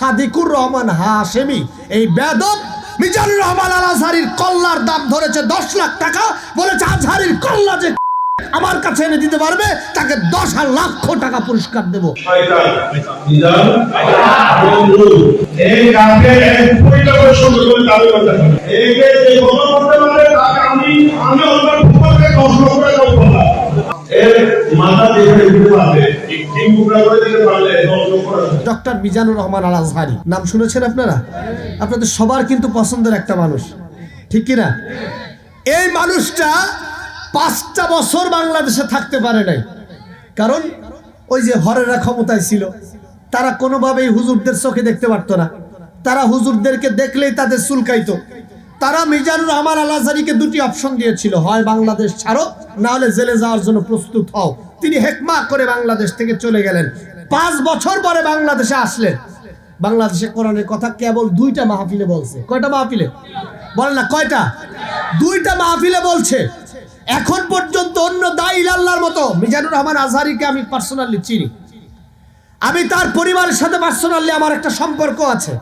সাদিকুর রহমান হাশেমি, এই বেদব মিজানুর রহমান আল আজহারির কল্লার দাম ধরেছে দশ লাখ টাকা, বলেছে আজহারির কল্লা যে আমার কাছে এনে দিতে পারবে, তাকে দশ লক্ষ টাকা পুরস্কার দেব। আমি ডক্টর মিজানুর রহমান আল নাম শুনেছেন আপনারা? আপনাদের সবার কিন্তু পছন্দের একটা মানুষ। ঠিক কি না এই মানুষটা পাঁচটা বছর বাংলাদেশে থাকতে পারে নাই। কারণ ওই যে হরেরা ক্ষমতায় ছিল, তারা কোনোভাবেই হুজুরদের চোখে দেখতে পারতো না। তারা হুজুরদেরকে দেখলেই তাদের চুলকাইতো। তারা মিজানুর রহমান আল আজহারিকে দুটি অপশন দিয়েছিল, হয় বাংলাদেশ ছাড়ো না হলে জেলে যাওয়ার জন্য প্রস্তুত হও। তিনি হেকমা করে বাংলাদেশ থেকে চলে গেলেন। পাঁচ বছর পরে বাংলাদেশে আসলেন। বাংলাদেশে কোরআনের কথা কেবল দুইটা মাহফিলে বলছে। কয়টা মাহফিলে? বলে না, কয়টা? দুইটা মাহফিলে বলছে। এখন পর্যন্ত অন্য দাইল আল্লাহর মতো মিজানুর রহমান আজহারিকে আমি পার্সোনালি চিনি। আমি তার পরিবারের সাথে পার্সোনালি আমার একটা সম্পর্ক আছে।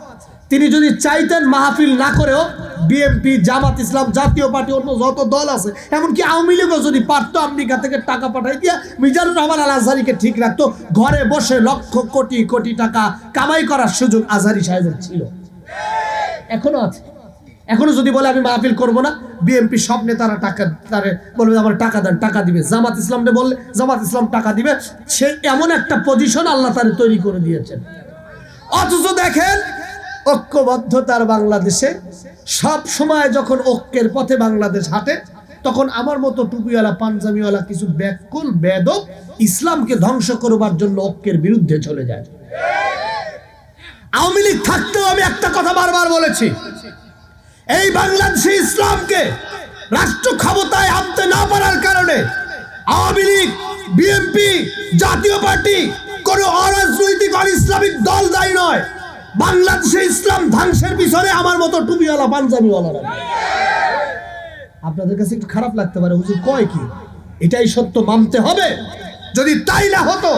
তিনি যদি চাইতেন মাহফিল না করেও বিএনপি জামাত ইসলাম, জাতীয় পার্টি, অন্য যত দল আছে, এমনকি আওয়ামী লীগও যদি পারতো আমেরিকা থেকে টাকা পাঠাই দিয়ে, মিজানুর রহমান আল আজহারিকে ঠিক রাখতো, ঘরে বসে লক্ষ কোটি কোটি টাকা কামাই করার সুযোগ আজহারি সাহেবের ছিল। এখনও আছে। এখনও যদি বলে, আমি মাহফিল করব না বিএনপি সব নেতারা টাকা তারে বলবে, আমার টাকা দেন, টাকা দিবে। জামাত ইসলামকে বললে, জামাত ইসলাম টাকা দিবে। সে এমন একটা পজিশন আল্লাহ তারে তৈরি করে দিয়েছেন। অথচ দেখেন ঐক্যবদ্ধতার বাংলাদেশে সব সময় যখন ঐক্যের পথে বাংলাদেশ হাঁটে, তখন আমার মতো টুপিওয়ালা, পাঞ্জাবিওয়ালা কিছু ব্যাকুল বেদক ইসলামকে ধ্বংস করবার জন্য ঐক্যের বিরুদ্ধে চলে যায়। আওয়ামী লীগ থাকতেও আমি একটা কথা বারবার বলেছি, এই বাংলাদেশে ইসলামকে রাষ্ট্র ক্ষমতায় আনতে না পারার কারণে আওয়ামী লীগ, বিএনপি, জাতীয় পার্টি কোনো অরাজনৈতিক আর ইসলামিক দল দায়ী নয়। বাংলাদেশে ইসলাম ধ্বংসের পিছনে আমার মতো টুপিওয়ালা পাঞ্জাবিওয়ালারা। আপনাদের কাছে একটু খারাপ লাগতে পারে, হুজুর কয় কি? এটাই সত্য, মানতে হবে। যদি তাই না হতো,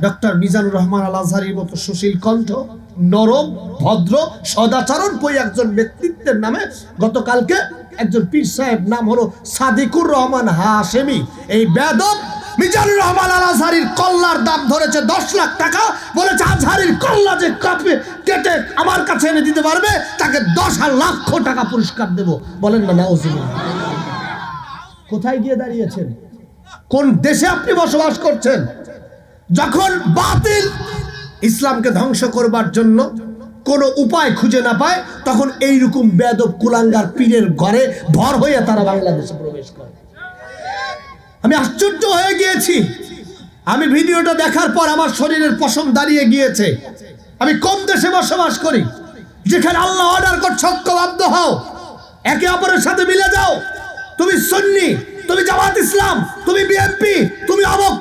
ডক্টর মিজানুর রহমান আল আজহারির মতো সুশীল কণ্ঠ, নরম, ভদ্র, সদাচরণ বই একজন ব্যক্তিত্বের নামে? গতকালকে একজন পীর সাহেব, নাম হলো সাদিকুর রহমান হাশেমি। এই বেদব মিজানুর রহমান আল আজহারির কল্লার দাম ধরেছে দশ লাখ টাকা। বলেছে, আজহারির কল্লা যে কাপে, কেটে আমার কাছে এনে দিতে পারবে, তাকে দশ লক্ষ টাকা পুরস্কার দেব। বলেন না, নাউজুবিল্লাহ। কোথায় গিয়ে দাঁড়িয়েছেন? কোন দেশে আপনি বসবাস করছেন? যখন বাতিল ইসলামকে ধ্বংস করবার জন্য কোনো উপায় খুঁজে না পায়, তখন এইরকম বেদব কুলাঙ্গার পীরের ঘরে ভর হয়ে তারা বাংলাদেশে প্রবেশ করে। আমি আশ্চর্য হয়ে গিয়েছি। আমি ভিডিওটা দেখার পর আমার শরীরের পশম দাঁড়িয়ে গিয়েছে। আমি কম দেশে বসবাস করি, যেখানে আল্লাহ অর্ডার করছে, ঐক্যবদ্ধ হও। একে অপরের সাথে মিলে যাও। তুমি সন্নি, তুমি জামাত ইসলাম, তুমি বিএনপি তুমি অমক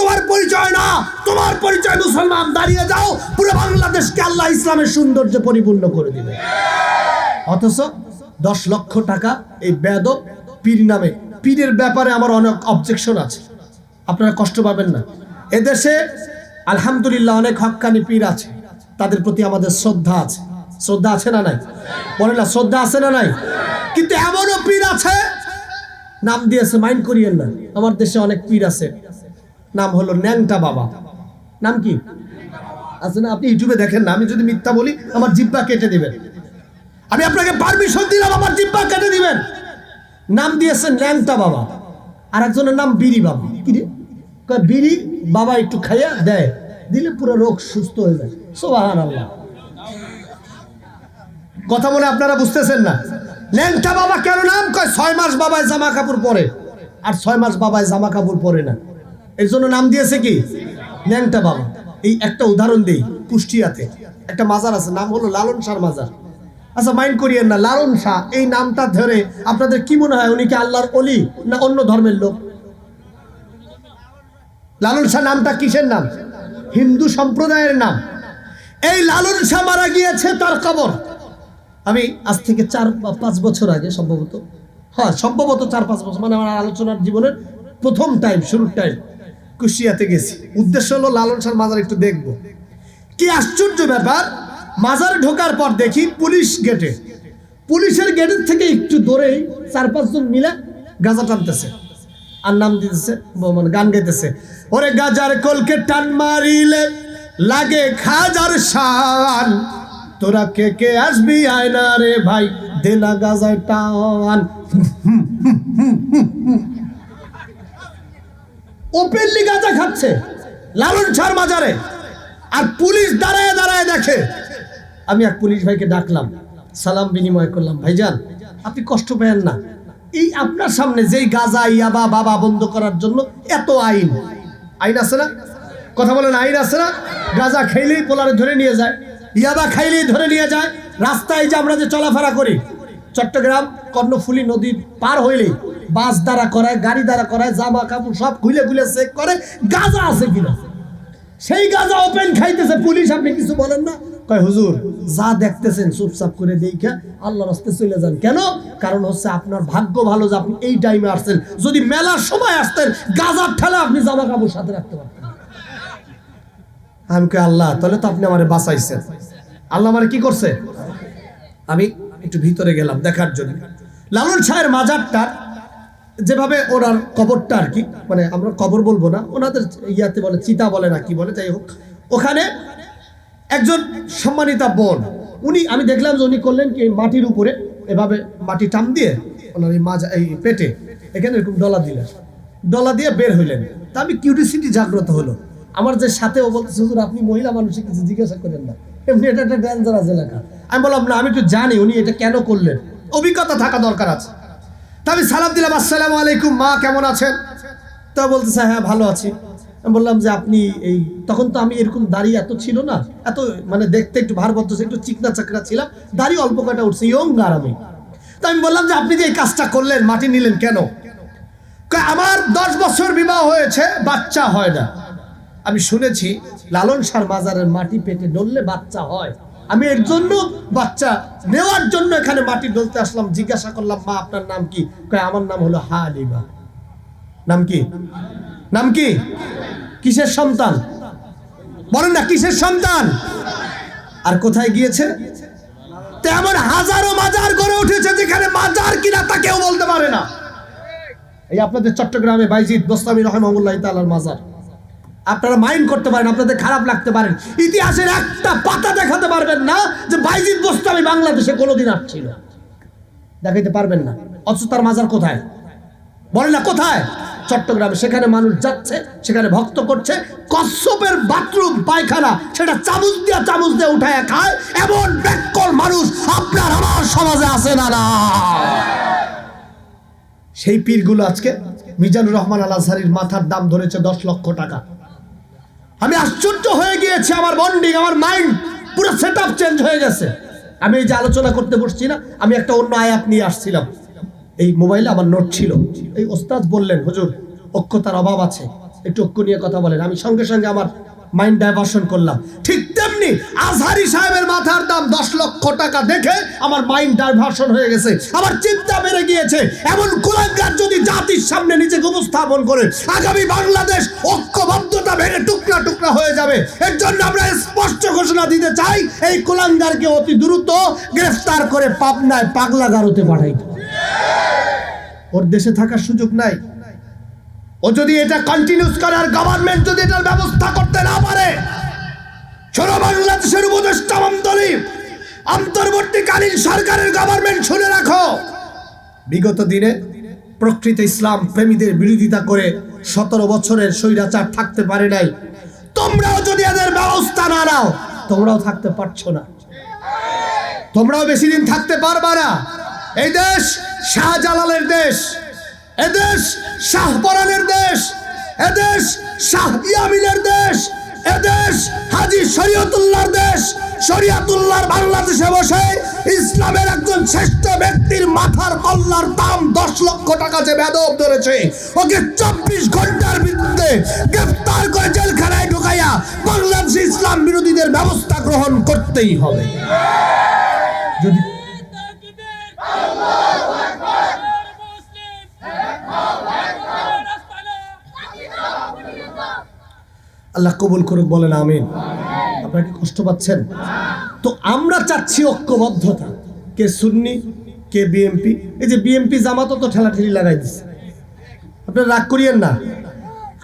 তোমার পরিচয় না। তোমার পরিচয় মুসলমান, দাঁড়িয়ে যাও। পুরো বাংলাদেশকে আল্লাহ ইসলামের সৌন্দর্য পরিপূর্ণ করে দিবে। অথচ দশ লক্ষ টাকা এই বেদক পীর নামে পীরের ব্যাপারে আমার অনেক অবজেকশন আছে। আপনারা কষ্ট পাবেন না। এদেশে আলহামদুলিল্লাহ অনেক হক্কানি পীর আছে। তাদের প্রতি আমাদের শ্রদ্ধা আছে। শ্রদ্ধা আছে না নাই? বলে না, শ্রদ্ধা আছে না নাই? কিন্তু এমনও পীর আছে, নাম দিয়েছে মাইন্ড করিয়েন না। আমার দেশে অনেক পীর আছে। নাম হলো ন্যাংটা বাবা। নাম কি? আছে না? আপনি ইউটিউবে দেখেন না। আমি যদি মিথ্যা বলি, আমার জিব্বা কেটে দেবেন। আমি আপনাকে পারমিশন দিলাম, আমার জিব্বা কেটে দিবেন। নাম দিয়েছেন ল্যাংটা বাবা। আর একজনের নাম বিড়ি বাবা। কি রে? বিড়ি? বাবা একটু খাইয়া দেয়। দিলে পুরো রোগ সুস্থ হয়ে যায়। সোহান আল্লাহ কথা বলে আপনারা বুঝতেছেন না? ল্যাংটা বাবা কেন নাম কয়? ছয় মাস বাবায় জামা কাপড় পরে। আর ছয় মাস বাবায় জামা কাপড় পরে না। এর জন্য নাম দিয়েছে কি? ল্যাংটা বাবা। এই একটা উদাহরণ দেই কুষ্টিয়াতে। একটা মাজার আছে, নাম হলো লালন শাহ মাজার। আচ্ছা মাইন্ড করিয়েন না, লালন শাহ, এই নামটা ধরে আপনাদের কি মনে হয় উনি কি আল্লাহর অলি না অন্য ধর্মের লোক? লালন শাহ নামটা কিসের নাম? হিন্দু সম্প্রদায়ের নাম। এই লালন শাহ মারা গিয়েছে তার কবর। আমি আজ থেকে চার পাঁচ বছর আগে সম্ভবত। হ্যাঁ সম্ভবত চার পাঁচ বছর মানে আমার আলোচনার জীবনের প্রথম টাইম শুরুর টাইম কুশিয়াতে গেছি। উদ্দেশ্য হলো লালন শাহ মাজার একটু দেখব। কি আশ্চর্য ব্যাপার মাজারে ঢোকার পর দেখি পুলিশ গেটে। পুলিশের গেটের থেকে একটু দূরেই চার পাঁচজন মিলে গাঁজা টানতেছে। আর নাম দিতেছে মানে গান গাইতেছে। ওরে গাজার কলকে টান মারিলে লাগে খাজার শান। তোরা কে কে আসবি আয়না রে ভাই দেনা গাজায় টান। ওপেনলি গাঁজা খাচ্ছে, লালন ছাড় মাজারে। আর পুলিশ দাঁড়ায় দাঁড়ায় দেখে আমি এক পুলিশ ভাইকে ডাকলাম, সালাম বিনিময় করলাম, ভাইজান, আপনি কষ্ট পেয়েন না। এই আপনার সামনে যেই গাজা, ইয়াবা, বাবা বন্ধ করার জন্য এত আইন। আইন আছে না? কথা বলেন, আইন আছে না? গাজা খাইলেই পোলারে ধরে নিয়ে যায়, ইয়াবা খাইলেই ধরে নিয়ে যায়। রাস্তায় যে আমরা যে চলাফেরা করি, চট্টগ্রাম, কর্ণফুলী নদী পার হইলেই বাস দ্বারা করায়, গাড়ি দ্বারা করায়, জামা কাপড় সব খুলে খুলে চেক করে, গাজা আছে কিনা? সেই গাজা ওপেন খাইতেছে, পুলিশ, আপনি কিছু বলেন না? কয়, হুজুর, যা দেখতেছেন চুপচাপ করে আল্লাহর রাস্তে চলে যান। কেন? কারণ হচ্ছে আপনার ভাগ্য ভালো যে আপনি এই টাইমে আসছেন। যদি মেলার সময় আসতেন, গাজার ঠেলা আপনি জামা কাপড় সাথে রাখতে পারতেন। আমি আল্লাহ, তাহলে তো আপনি আমারে বাঁচাইছেন। আল্লাহ কি করছে? আমি একটু ভিতরে গেলাম দেখার জন্য। লালন শাহের মাজারটা, যেভাবে ওনার কবরটা আর কি মানে আমরা কবর বলব না, ওনাদের ইয়াতে বলে, চিতা বলে না, কি বলে, যাই হোক। ওখানে একজন সম্মানিতা বোন। উনি, আমি দেখলাম যে উনি করলেন কি মাটির উপরে, এভাবে মাটি টান দিয়ে ওনার এই মাজা, এই পেটে, এখানে এরকম ডলা দিলেন। ডলা দিয়ে বের হইলেন। তা আমি কিউরিসিটি জাগ্রত হলো। আমার যে সাথে ও বলতেছে, হুজুর, আপনি মহিলা মানুষকে কিছু জিজ্ঞাসা করেন না। এমনি এটা একটা ডেঞ্জারাস এলাকা। আমি বললাম, না, আমি তো জানি উনি এটা কেন করলেন। অভিজ্ঞতা থাকা দরকার আছে। তা আমি সালাম দিলাম, আসসালামু আলাইকুম মা, কেমন আছেন? তা বলতেছে হ্যাঁ ভালো আছি। বললাম যে আপনি এই, তখন তো আমি এরকম দাড়ি এত ছিল না, এত মানে দেখতে একটু ভার বদ্ধ একটু চিকনা চাকরা ছিলাম, দাড়ি অল্প কটা উঠছে, ইয়ং আর আমি। তা আমি বললাম যে আপনি যে এই কাজটা করলেন, মাটি নিলেন কেন? আমার দশ বছর বিবাহ হয়েছে, বাচ্চা হয় না। আমি শুনেছি, লালন সার মাজারের মাটি পেটে ডললে বাচ্চা হয়। আমি এর জন্য বাচ্চা নেওয়ার জন্য এখানে মাটি ডলতে আসলাম, জিজ্ঞাসা করলাম, মা, আপনার নাম কি? আমার নাম হলো হালিমা। নাম কি? নাম কি? কিসের সন্তান? বলেন না, কিসের সন্তান? আর কোথায় গিয়েছে? তেমন হাজারো মাজার গড়ে উঠেছে যেখানে মাজার কিনা তা কেউ বলতে পারে না। এই আপনাদের চট্টগ্রামে বাইজিদ গোস্তামি রহমানুল্লাহ তালার মাজার। আপনারা মাইন্ড করতে পারেন, আপনাদের খারাপ লাগতে পারেন ইতিহাসের একটা পাতা দেখাতে পারবেন না যে বাইজিদ গোস্তামি বাংলাদেশে কোনোদিন আসছিল। দেখাইতে পারবেন না। অথচ তার মাজার কোথায়? বলেন না, কোথায়? চট্টগ্রামে সেখানে মানুষ যাচ্ছে, সেখানে ভক্ত করছে, কচ্ছপের বাথরুম, পায়খানা, সেটা চামচ দিয়ে চামচ দিয়ে উঠায় খায়, এমন ব্যাকল মানুষ আপনার আমার সমাজে আছে না না। সেই পীরগুলো আজকে মিজানুর রহমান আল আজহারির মাথার দাম ধরেছে দশ লক্ষ টাকা। আমি আশ্চর্য হয়ে গিয়েছি, আমার বন্ডিং আমার মাইন্ড পুরো সেট চেঞ্জ হয়ে গেছে। আমি এই যে আলোচনা করতে বসছি না, আমি একটা অন্য আয়াত নিয়ে আসছিলাম। এই মোবাইলে আমার নোট ছিল। এই ওস্তাদ বললেন, হুজুর অক্ষতার অভাব আছে। একটু অক্ষ নিয়ে কথা বলেন। আমি সঙ্গে সঙ্গে আমার মাইন্ড ডাইভার্সন করলাম। ঠিক তেমনি আজহারি সাহেবের মাথার দাম দশ লক্ষ টাকা দেখে আমার মাইন্ড ডাইভার্সন হয়ে গেছে। আমার চিন্তা বেড়ে গিয়েছে। এমন কুলাঙ্গার যদি জাতির সামনে নিজেকে উপস্থাপন করে, আগামী বাংলাদেশ ঐক্যবদ্ধতা ভেঙে টুকরা টুকরা হয়ে যাবে। এর জন্য আমরা স্পষ্ট ঘোষণা দিতে চাই, এই কুলাঙ্গারকে অতি দ্রুত গ্রেফতার করে পাবনায় পাগলাগারোতে পাঠাই ওর দেশে থাকার সুযোগ নাই। ও যদি এটা কন্টিনিউস করে আর গভর্নমেন্ট যদি এটার ব্যবস্থা করতে না পারে ছোট বাংলাদেশের উপদেষ্টা অন্তর্বর্তীকালীন সরকারের গভর্নমেন্ট শুনে রাখো। বিগত দিনে প্রকৃত ইসলাম প্রেমীদের বিরোধিতা করে সতেরো বছরের স্বৈরাচার থাকতে পারে নাই। তোমরাও যদি এদের ব্যবস্থা না নাও, তোমরাও থাকতে পারছ না। তোমরাও বেশি দিন থাকতে পারবা না। এই দেশ শাহজালালের দেশ এদেশ শাহপরানের দেশ এদেশ শাহ ইয়ামিনের দেশ এদেশ হাজি শরীয়তুল্লাহর দেশ, শরীয়তুল্লাহর বাংলাদেশে বসে ইসলামের একজন শ্রেষ্ঠ ব্যক্তির মাথার কল্লার দাম দশ লক্ষ টাকা যে বেদব ধরেছে, ওকে চব্বিশ ঘণ্টার বিরুদ্ধে গ্রেফতার করে জেলখানায় ঢুকাইয়া বাংলাদেশে ইসলাম বিরোধীদের ব্যবস্থা গ্রহণ করতেই হবে। যদি আল্লাহ কবুল করুক, বলেন আমিন। আপনারা কি কষ্ট পাচ্ছেন? তো আমরা চাচ্ছি ঐক্যবদ্ধতা। কে সুন্নি, কে বিএমপি। এই যে বিএমপি জামাতও তো ঠেলাঠেলি লাগাই দিচ্ছে আপনারা রাগ করিয়েন না।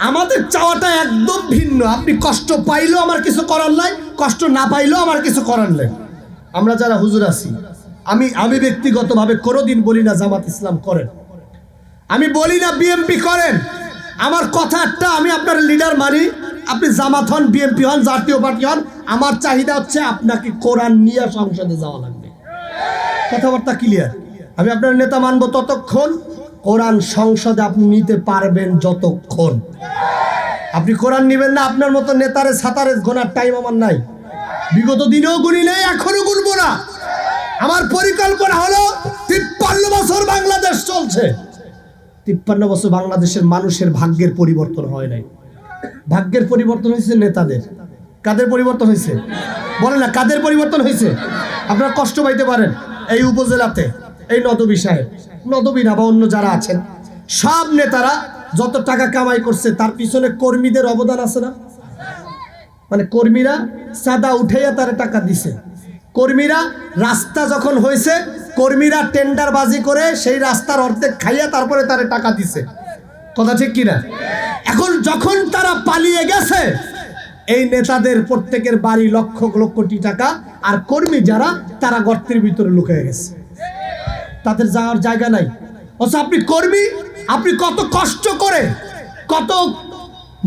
আমাদের চাওয়াটা একদম ভিন্ন। আপনি কষ্ট পাইলেও আমার কিছু করার নাই, কষ্ট না পাইলেও আমার কিছু করার নাই। আমরা যারা হুজুর আছি, আমি আমি ব্যক্তিগতভাবে কোনোদিন বলি না জামাত ইসলাম করেন। আমি বলি না বিএমপি করেন। আমার কথা একটা আমি আপনার লিডার মানি আপনি জামাত হন, বিএনপি হন, জাতীয় পার্টি হন, আমার চাহিদা হচ্ছে আপনাকে কোরআন নিয়ে সংসদে যাওয়া লাগবে। কথাবার্তা ক্লিয়ার আমি আপনার নেতা মানবো ততক্ষণ। কোরআন সংসদে আপনি নিতে পারবেন যতক্ষণ। আপনি কোরআন নেবেন না, আপনার মতো নেতারে সাতারে গোনার টাইম আমার নাই। বিগত দিনেও গুনি নেই এখনও গুনবো না। আমার পরিকল্পনা হলো, তিপ্পান্ন বছর বাংলাদেশ চলছে। তিপ্পান্ন বছর বাংলাদেশের মানুষের ভাগ্যের পরিবর্তন হয় নাই। ভাগ্যের পরিবর্তন হয়েছে নেতাদের? কাদের পরিবর্তন হয়েছে? বলে না, কাদের পরিবর্তন হয়েছে? আপনারা কষ্ট পাইতে পারেন এই উপজেলাতে, এই নদবী সাহেব নদবী না বা অন্য যারা আছেন। সব নেতারা যত টাকা কামাই করছে, তার পিছনে কর্মীদের অবদান আছে না? মানে কর্মীরা সাদা উঠাইয়া তারা টাকা দিছে। কর্মীরা রাস্তা যখন হয়েছে, কর্মীরা টেন্ডার বাজি করে সেই রাস্তার অর্ধেক খাইয়া তারপরে তারা টাকা দিছে। কথা ঠিক কিনা? এখন যখন তারা পালিয়ে গেছে, এই নেতাদের প্রত্যেকের বাড়ি লক্ষ লক্ষ কোটি টাকা, আর কর্মী যারা, তারা গর্তের ভিতরে লুকিয়ে গেছে। তাদের যাওয়ার জায়গা নাই। অথচ আপনি কর্মী, আপনি কত কষ্ট করে, কত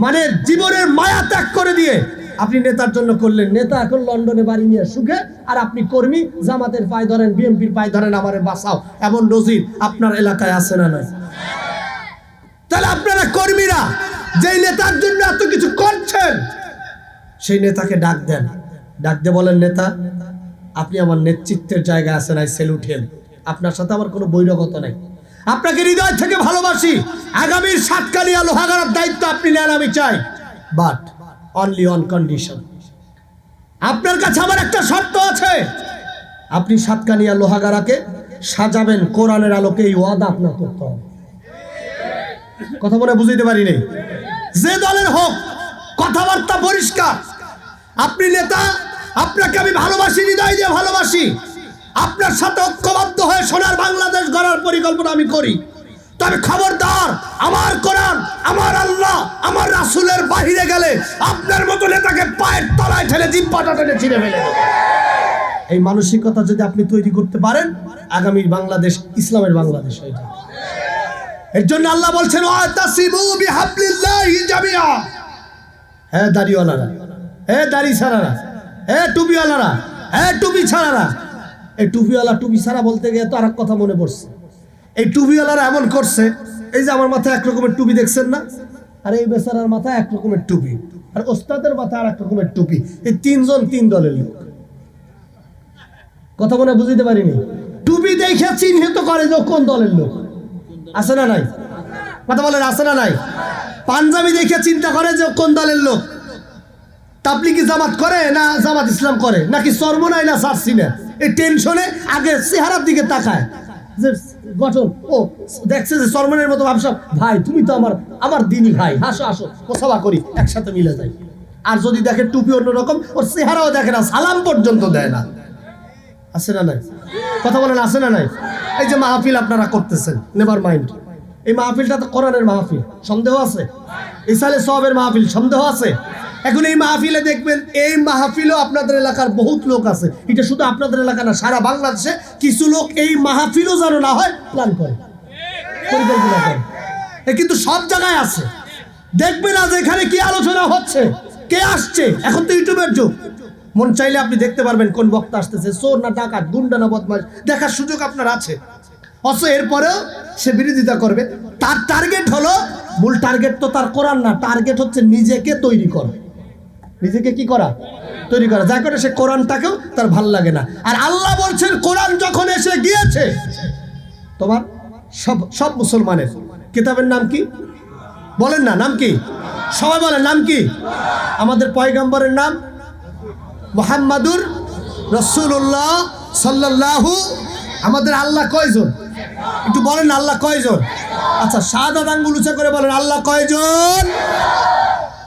মানে জীবনের মায়া ত্যাগ করে দিয়ে আপনি নেতার জন্য করলেন। নেতা এখন লন্ডনে বাড়ি নিয়ে সুখে, আর আপনি কর্মী, জামাতের পায়ে ধরেন, বিএনপির পায়ে ধরেন, আমারে বাঁচাও। এমন নজির আপনার এলাকায় আছে না নয় তাহলে আপনারা কর্মীরা যেই নেতার জন্য এত কিছু করছেন, সেই নেতাকে ডাক দেন। ডাক দিয়ে বলেন, নেতা, আপনি আমার নেতৃত্বের জায়গায় আছেন, আই সেলুট হেম। আপনার সাথে আমার কোনো বৈরগত নাই। আপনাকে হৃদয় থেকে ভালোবাসি। আগামীর সাতকালিয়া লোহাগারার দায়িত্ব আপনি নেন, আমি চাই। বাট অনলি অন কন্ডিশন আপনার কাছে আমার একটা শর্ত আছে। আপনি সাতকানিয়া লোহাগারাকে সাজাবেন, কোরআনের আলোকে এই ওয়াদা আপনার করতে হবে। কথা বলে বুঝাইতে পারি যে দলের হোক, কথাবার্তা পরিষ্কার। আপনি নেতা, আপনাকে আমি ভালোবাসি হৃদয় দিয়ে ভালোবাসি। আপনার সাথে ঐক্যবদ্ধ হয়ে সোনার বাংলাদেশ গড়ার পরিকল্পনা আমি করি। তবে খবরদার, আমার কোরআন, আমার আল্লাহ, আমার রাসুলের বাহিরে গেলে আপনার মতো নেতাকে পায়ের তলায় ঠেলে জিব্বাটা টেনে ছিঁড়ে ফেলে। এই মানসিকতা যদি আপনি তৈরি করতে পারেন আগামী বাংলাদেশ, ইসলামের বাংলাদেশ হয়ে এর জন্য আল্লাহ বলছেন হ্যাঁ হ্যাঁ দাড়ি ছাড়ারা হ্যাঁ টুপিওয়ালারা হ্যাঁ টুপি ছাড়ারা এই টুপিওয়ালা টুপি ছাড়া বলতে গিয়ে তো আর কথা মনে পড়ছে। এই এমন করছে, এই যে আমার মাথায় এক রকমের টুপি দেখছেন না? আর এই বেচারার মাথায় এক রকমের টুপি, আর ওস্তাদের মাথায় আর এক রকমের টুপি। এই তিনজন তিন দলের লোক। কথা মনে বুঝতে পারিনি? টুপি দেখে চিহ্নিত করে যে কোন দলের লোক? আছে না নাই? কথা বলেন, আছে না নাই? পাঞ্জাবি দেখে চিন্তা করে যে কোন দলের লোক? তাবলিগি জামাত করে না জামাত ইসলাম করে? নাকি সর্বনাই না সারছি না? এই টেনশনে আগে চেহারার দিকে তাকায়। যে গঠন, ও, দেখছে যে সরমনের মতো ভাবসা। ভাই, তুমি তো আমার আমার দিনই ভাই। হাসো আসো কোসাবা করি, একসাথে মিলে যাই। আর যদি দেখে টুপি অন্যরকম, ওর চেহারাও দেখে না, সালাম পর্যন্ত দেয় না। আছে না নাই? কথা বলেন, আছে না নাই? এই যে মাহফিল আপনারা করতেছেন নেভার মাইন্ড এই মাহফিলটা তো কোরআনের মাহফিল, সন্দেহ আছে? ইসালে সবের মাহফিল, সন্দেহ আছে? এখন এই মাহফিলে দেখবেন, এই মাহফিলও আপনাদের এলাকার বহুত লোক আছে। এটা শুধু আপনাদের এলাকা না, সারা বাংলাদেশে কিছু লোক এই মাহফিলও যেন না হয়, প্ল্যান করে। পরিকল্পনা করে। কিন্তু সব জায়গায় আছে। দেখবে না যে এখানে কি আলোচনা হচ্ছে? কে আসছে? এখন তো ইউটিউবের যুগ। মন চাইলে আপনি দেখতে পারবেন কোন বক্তা আসতেছে। চোর না ডাকাত, গুন্ডা না বদমাস দেখার সুযোগ আপনার আছে। অথচ এরপরেও সে বিরোধিতা করবে। তার টার্গেট হলো, মূল টার্গেট তো তার কোরআন না টার্গেট হচ্ছে নিজেকে তৈরি করা। নিজেকে কি করা? তৈরি করা। যা করে সে কোরআনটাকেও তার ভালো লাগে না। আর আল্লাহ বলছেন, কোরআন যখন এসে গিয়েছে, তোমার সব সব মুসলমানের। কিতাবের নাম কি? বলেন না, নাম কি? সবাই বলেন, নাম কি? আমাদের পয়গাম্বরের নাম মোহাম্মদুর রসুল্লাহ সাল্লাহ আমাদের আল্লাহ কয়জন? একটু বলেন আল্লাহ কয়জন? আচ্ছা সাদা আঙ্গুল উঁচা করে বলেন, আল্লাহ কয়জন?